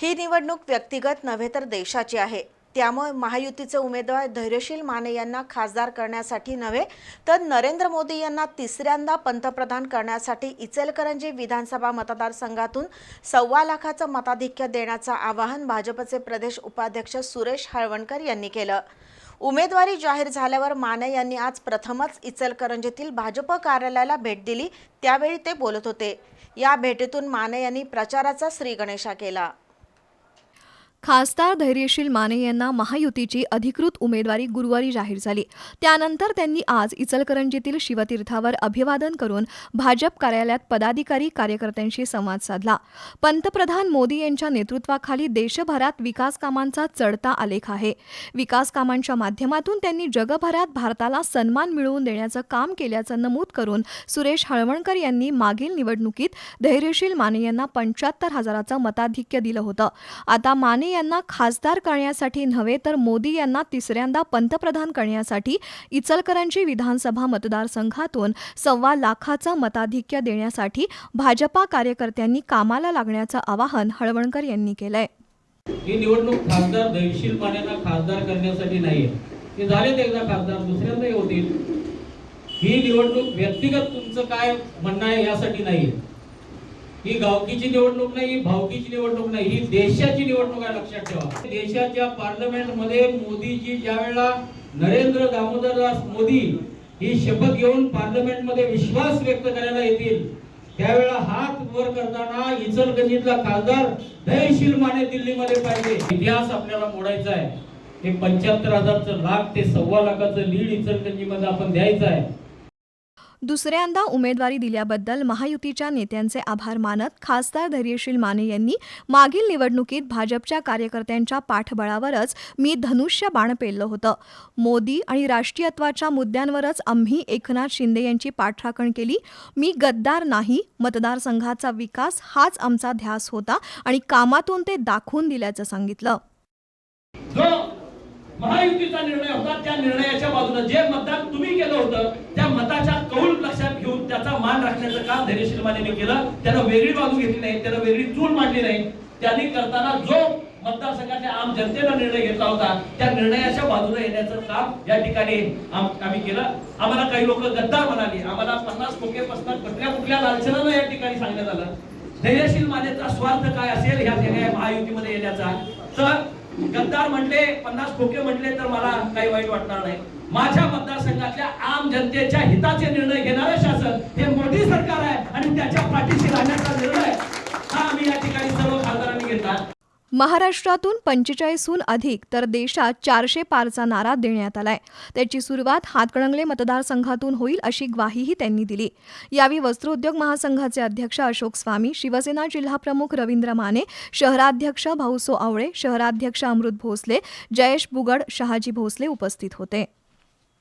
ही निवडणूक व्यक्तिगत नव्हे तर देशाची आहे. त्यामुळे महायुतीचे उमेदवार धैर्यशील माने यांना खासदार करण्यासाठी नव्हे तर नरेंद्र मोदी यांना तिसऱ्यांदा पंतप्रधान करण्यासाठी इचलकरंजी विधानसभा मतदारसंघातून सव्वा लाखाचं मताधिक्य देण्याचं आवाहन भाजपचे प्रदेश उपाध्यक्ष सुरेश हळवणकर यांनी केलं. उमेदवारी जाहीर झाल्यावर माने यांनी आज प्रथमच इचलकरंजीतील भाजप कार्यालयाला भेट दिली त्यावेळी ते बोलत होते. या भेटीतून माने यांनी प्रचाराचा श्रीगणेशा केला. खासदार धैर्यशील माने यांना महायुतीची अधिकृत उमेदवारी गुरुवारी जाहीर झाली. त्यानंतर त्यांनी आज इचलकरंजीतील शिवतीर्थावर अभिवादन करून भाजप कार्यालयात पदाधिकारी कार्यकर्त्यांशी संवाद साधला. पंतप्रधान मोदी यांच्या नेतृत्वाखाली देशभरात विकास कामांचा चढता आलेख आहे. विकास कामांच्या माध्यमातून त्यांनी जगभरात भारताला सन्मान मिळवून देण्याचं काम केल्याचं नमूद करून सुरेश हळवणकर यांनी मागील निवडणुकीत धैर्यशील माने यांना पंच्याहत्तर हजाराचं मताधिक्य दिलं होतं. आता माने यांना खासदार करण्यासाठी नव्हे तर मोदी यांना तिसऱ्यांदा पंतप्रधान करण्यासाठी इचलकरंजी विधानसभा मतदारसंघातून सव्वा लाखाचं मताधिक्य देण्यासाठी भाजपा कार्यकर्त्यांनी कामाला लागण्याचं आवाहन हळवणकर यांनी केलंय. ही निवडणूक खासदार दैशील मान्यांना खासदार करण्यासाठी नाहीये. ते झालेत एकदा खासदार दुसऱ्यांदा होतील. ही निवडणूक व्यक्तिगत तुमचं काय म्हणणं आहे यासाठी नाहीये. ही गावकीची निवडणूक नाही ही भावकीची निवडणूक नाही ही देशाची निवडणूक आहे लक्षात ठेवा. देशाच्या पार्लमेंटमध्ये मोदीजी ज्या वेळेला नरेंद्र दामोदरदास मोदी ही शपथ घेऊन पार्लमेंटमध्ये विश्वास व्यक्त करायला येतील त्यावेळेला हात वर करताना इचलगंजीतला खासदार दयशील माने दिल्लीमध्ये पाहिजे. इतिहास आपल्याला मोडायचा आहे. हे पंच्याहत्तर हजारचं लाख ते सव्वा लाखाचं लीड इचलगंजीमध्ये आपण द्यायचं आहे. दुसऱ्यांदा उमेदवारी दिल्याबद्दल महायुतीच्या नेत्यांचे आभार मानत खासदार धैर्यशील माने यांनी मागील निवडणुकीत भाजपच्या कार्यकर्त्यांच्या पाठबळावरच मी धनुष्य बाण पेललं होतं. मोदी आणि राष्ट्रीयत्वाच्या मुद्द्यांवरच आम्ही एकनाथ शिंदे यांची पाठराखण केली. मी गद्दार नाही मतदारसंघाचा विकास हाच आमचा ध्यास होता आणि कामातून ते दाखवून दिल्याचं सांगितलं. महायुतीचा निर्णय होता त्या निर्णयाच्या बाजूने जे मतदान तुम्ही केलं होतं त्या मताच्या कौल लक्षात घेऊन त्याचा मान राखण्याचं काम धैर्यशील मानेने केलं. त्यानं वेगळी बाजू घेतली नाही त्यानं वेगळी चूल मांडली नाही. त्यांनी करताना जो मतदारसंघाच्या आम जनतेनं निर्णय घेतला होता त्या निर्णयाच्या बाजूने येण्याचं काम या ठिकाणी आम्ही केलं. आम्हाला काही लोक गद्दार म्हणाली. आम्हाला पन्नास खोके पसणार कुठल्या कुठल्या लालचनानं या ठिकाणी सांगण्यात आलं. धैर्यशील मानेचा स्वार्थ काय असेल ह्या महायुतीमध्ये येण्याचा? तर गद्दार म्हटले पन्नास खोके म्हटले तर मला काही वाईट वाटणार नाही. माझ्या मतदारसंघातल्या आम जनतेच्या हिताचे निर्णय घेणारं शासन हे मोदी सरकार आहे आणि त्याच्या पाठीशी राहण्याचा निर्णय हा आम्ही या ठिकाणी सर्व खासदारांनी घेतला महाराष्ट्रातून पंचेचाळीसहून अधिक तर देशात चारशे पारचा नारा देण्यात आलाय. त्याची सुरुवात हातकणंगले मतदारसंघातून होईल अशी ग्वाहीही त्यांनी दिली. यावेळी वस्त्रोद्योग महासंघाचे अध्यक्ष अशोक स्वामी शिवसेना जिल्हाप्रमुख रवींद्र माने शहराध्यक्ष भाऊसो आवळे शहराध्यक्ष अमृत भोसले जयेश बुगड शहाजी भोसले उपस्थित होते.